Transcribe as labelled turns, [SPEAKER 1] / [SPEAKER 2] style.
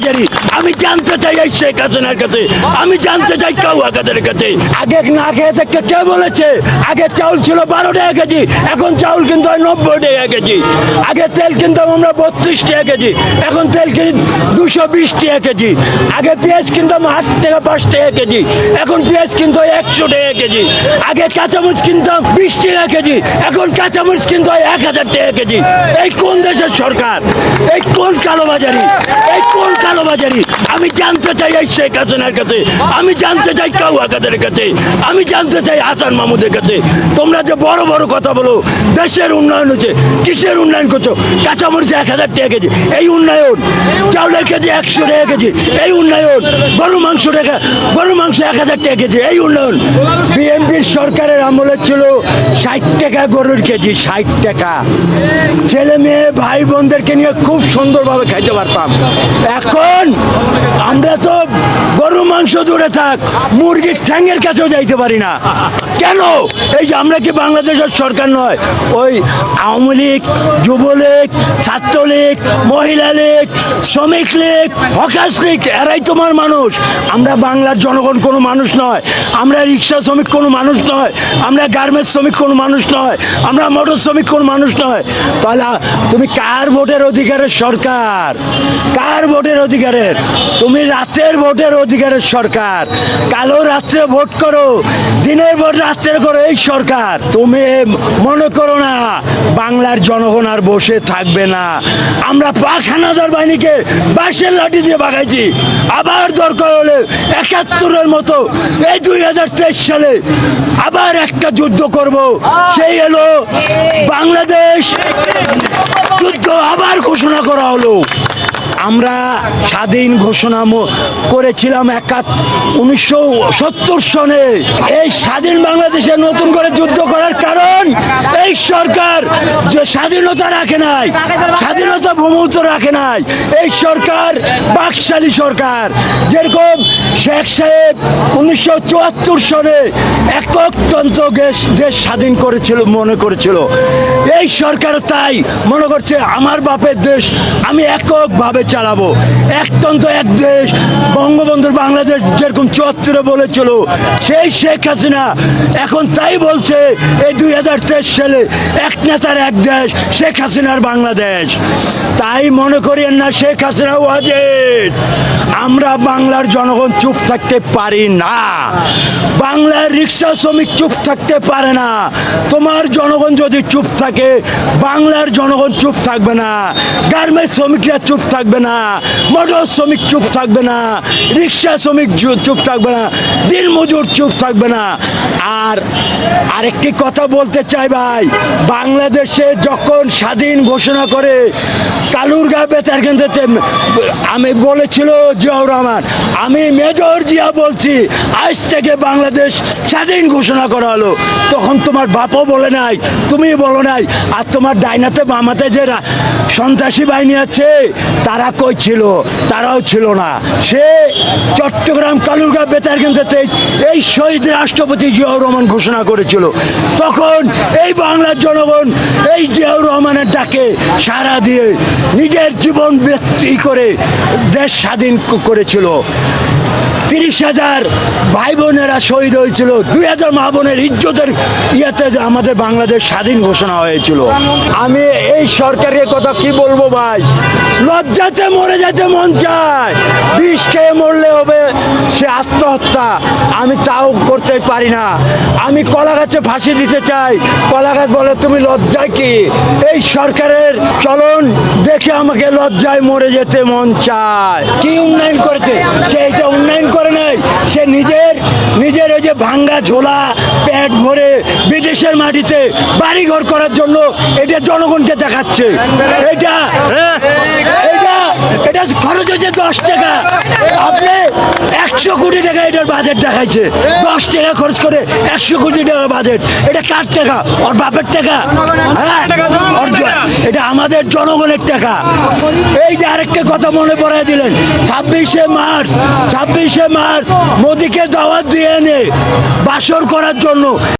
[SPEAKER 1] কালোবাজারি আমি জানতে চাই এই শেখ হাসিনার কাছে, আমি জানতে চাই কাউয়া কাদের কাছে। আগে না খেয়ে থাকতে কে বলেছে? আগে চাউল ছিল বারো টাকা কেজি, এখন চাউল কিন্তু হয় নব্বই টাকা কেজি। আগে তেল কিনতাম আমরা বত্রিশ টাকা কেজি, এখন তেল কিনি দুশো বিশ টাকা কেজি। আগে পেঁয়াজ কিনতাম আট টাকা, পাঁচ টাকা কেজি, এখন পেঁয়াজ কিনতে হয় একশো টাকা কেজি। আগে কাঁচামরিচ কিনতাম বিশ টাকা কেজি, এখন কাঁচামরিচ কিনতে হয় এক হাজার টাকা কেজি। এই কোন দেশের সরকার? এই কোন কালোবাজারি? এই কোন কালোবাজারি আমি জানতে চাই এই শেখ হাসিনার কাছে, আমি জানতে চাই কাউয়া কাদের কাছে, আমি জানতে চাই হাসান মাহমুদের কাছে। তোমরা যে বড় বড় কথা বলো, দেশের উন্নয়ন হচ্ছে, কিসের উন্নয়ন করছ? কাঁচামরিচ এক হাজার টাকা কেজি, এই উন্নয়ন, চাউলের কেজি একশো টাকা কেজি, এই উন্নয়ন গরু মাংস টাকা গরু মাংস এক হাজার টাকা কেজি, এই উন্নয়ন। বিএনপির সরকারের আমলে ছিল ষাট টাকা গরুর কেজি, ষাট টাকা। ছেলে মেয়ে, ভাই বোনদেরকে নিয়ে খুব সুন্দরভাবে খাইতে পারতাম। এখন আমরা তো গরু মাংস দূরে থাক, মুরগির ঠ্যাঙের কাছেও যাইতে পারি না। কেন? এই যে আমরা কি বাংলাদেশের সরকার নয়, ওই আওয়ামী লীগ, যুবলীগ, ছাত্রলীগ, মহিলা লীগ, শ্রমিক লীগ, হকাশ লীগ, এরাই তোমার মানুষ। আমরা বাংলার জনগণ কোনো মানুষ নয়, আমরা রিক্সা শ্রমিক কোনো মানুষ নয়, আমরা গার্মেন্টস শ্রমিক কোনো মানুষ নয়, আমরা মোটর শ্রমিক কোনো মানুষ নয়। তাহলে তুমি কার ভোটের অধিকারের সরকার? কার ভোটের অধিকারের। তুমি রাতের ভোটের অধিকারের সরকার। কালো রাত্রে ভোট করো, দিনের ভোট রাত্রে করো এই সরকার। তুমি মনে করো না, বাংলার জনগণ আর বসে থাকবে না। আমরা পাখানাদার বাহিনীকে বাঁশের লাঠি দিয়ে বাগাইছি। আবার দরকার হলে একাত্তরের মতো এই দুই হাজার তেইশ সালে আবার একটা যুদ্ধ করব। সেই এলো বাংলাদেশ যুদ্ধ আবার ঘোষণা করা হলো। আমরা স্বাধীন ঘোষণা করেছিলাম একাত উনিশশো সত্তর সনে। এই স্বাধীন বাংলাদেশে নতুন করে যুদ্ধ সরকার যে স্বাধীনতা রাখে নাই, স্বাধীনতা ভূমত রাখে নাই, এই সরকার বাকশালী সরকার। যেরকম শেখ সাহেব উনিশশো চুয়াত্তর সনে এককতন্ত্র দেশ দেশ স্বাধীন করেছিল, মনে করেছিল। এই সরকার তাই মনে করছে, আমার বাপের দেশ আমি এককভাবে চালাবো। একতন্ত্র এক দেশ, বঙ্গবন্ধুর বাংলাদেশ যেরকম চুয়াত্তরে বলেছিল, সেই শেখ হাসিনা এখন তাই বলছে, এই দুই হাজার তেইশ সালে এক নেতার এক দেশ, শেখ হাসিনার বাংলাদেশ। তাই মনে করিয়েন না, শেখ হাসিনা ওয়াজেদ। আমরা বাংলার জনগণ চুপ থাকতে পারি না। বাংলার রিক্সা শ্রমিক চুপ থাকতে পারে না। তোমার জনগণ যদি চুপ থাকে, বাংলার জনগণ চুপ থাকবে না। গার্মেন্টস শ্রমিকরা চুপ থাকবে না। মোটর শ্রমিক চুপ থাকবে না। রিক্সা শ্রমিক চুপ থাকবে না। দিনমজুর চুপ থাকবে না। আর আরেকটি কথা বলতে চাই ভাই বাংলাদেশে যখন স্বাধীন ঘোষণা করে কালুরগা বেতার কেন্দ্রতে আমি বলেছিল জিয়াউর রহমান, আমি মেজর জিয়া বলছি, আজ থেকে বাংলাদেশ স্বাধীন ঘোষণা করা হলো। তখন তোমার বাপও বলে নাই, তুমি বলো নাই, আর তোমার ডাইনাতে বামাতে যে সন্ত্রাসী বাহিনী আছে, তারা কই ছিল? তারাও ছিল না। সে চট্টগ্রাম কালুরগা বেতার কেন্দ্রতে এই শহীদ রাষ্ট্রপতি জিয়াউর রহমান ঘোষণা করেছিল। তখন এই বাংলার জনগণ এই জিয়াউর রহমানের ডাকে সাড়া দিয়ে নিজের জীবন ব্যক্তি করে দেশ স্বাধীন করেছিল। তিরিশ হাজার ভাই বোনেরা শহীদ হয়েছিল। দুই হাজার মা বোনের ইজ্জতের ইয়েতে আমাদের বাংলাদেশ স্বাধীন ঘোষণা হয়েছিল। আমি এই সরকারের কথা কি বলব ভাই? লজ্জাতে মরে যেতে মন চায়। বিষ খেয়ে মরলে হবে সে আত্মহত্যা। আমি তাও করতে পারি না। আমি কলা গাছে ফাঁসি দিতে চাই। কলা গাছ বলে তুমি লজ্জায় কি? এই সরকারের চলন দেখে আমাকে লজ্জায় মরে যেতে মন চায়। কি উন্নয়ন করেছে? সে এটা উন্নয়ন করে নাই। সে নিজের নিজের ওই যে ভাঙ্গা ঝোলা ভরে বিদেশের মাটিতে বাড়িঘর করার জন্য এটা জনগণকে দেখাচ্ছে। এটা এটা খরচ হচ্ছে দশ টাকা। আপনি একশো কোটি টাকা এটার বাজেট দেখাইছে। দশ টাকা খরচ করে একশো কোটি টাকা বাজেট এটা কার টাকা? ওর বাপের টাকা? হ্যাঁ? এটা আমাদের জনগণের টাকা। এই যে আরেকটা কথা মনে পড়ায় দিলেন, ছাব্বিশে মার্চ ছাব্বিশে মার্চ, মোদিকে দাওয়াত দিয়ে এনে বাসর করার জন্য